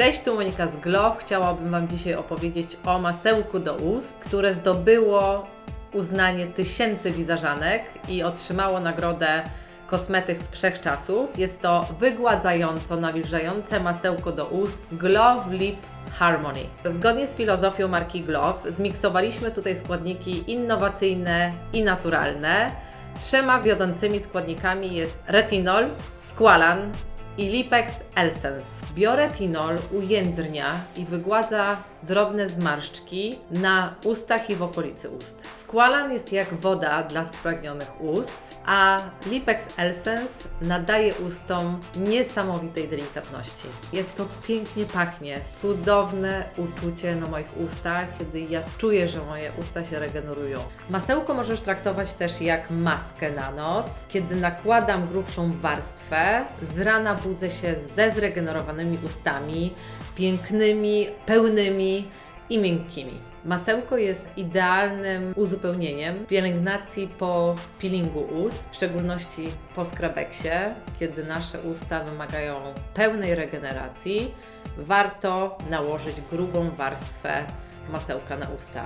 Cześć, tu Monika z Glow. Chciałabym Wam dzisiaj opowiedzieć o masełku do ust, które zdobyło uznanie tysięcy wizażanek i otrzymało nagrodę Kosmetyk Wszechczasów. Jest to wygładzająco nawilżające masełko do ust Glove Lip Harmony. Zgodnie z filozofią marki Glove zmiksowaliśmy tutaj składniki innowacyjne i naturalne. Trzema wiodącymi składnikami jest retinol, squalan i Lipex Essence. Bioretinol ujędrnia i wygładza drobne zmarszczki na ustach i w okolicy ust. Squalan jest jak woda dla spragnionych ust, a Lipex Essence nadaje ustom niesamowitej delikatności. Jak to pięknie pachnie, cudowne uczucie na moich ustach, kiedy ja czuję, że moje usta się regenerują. Masełko możesz traktować też jak maskę na noc. Kiedy nakładam grubszą warstwę, z rana budzę się ze zregenerowanymi ustami, pięknymi, pełnymi i miękkimi. Masełko jest idealnym uzupełnieniem pielęgnacji po peelingu ust, w szczególności po skrabeksie, kiedy nasze usta wymagają pełnej regeneracji. Warto nałożyć grubą warstwę masełka na usta.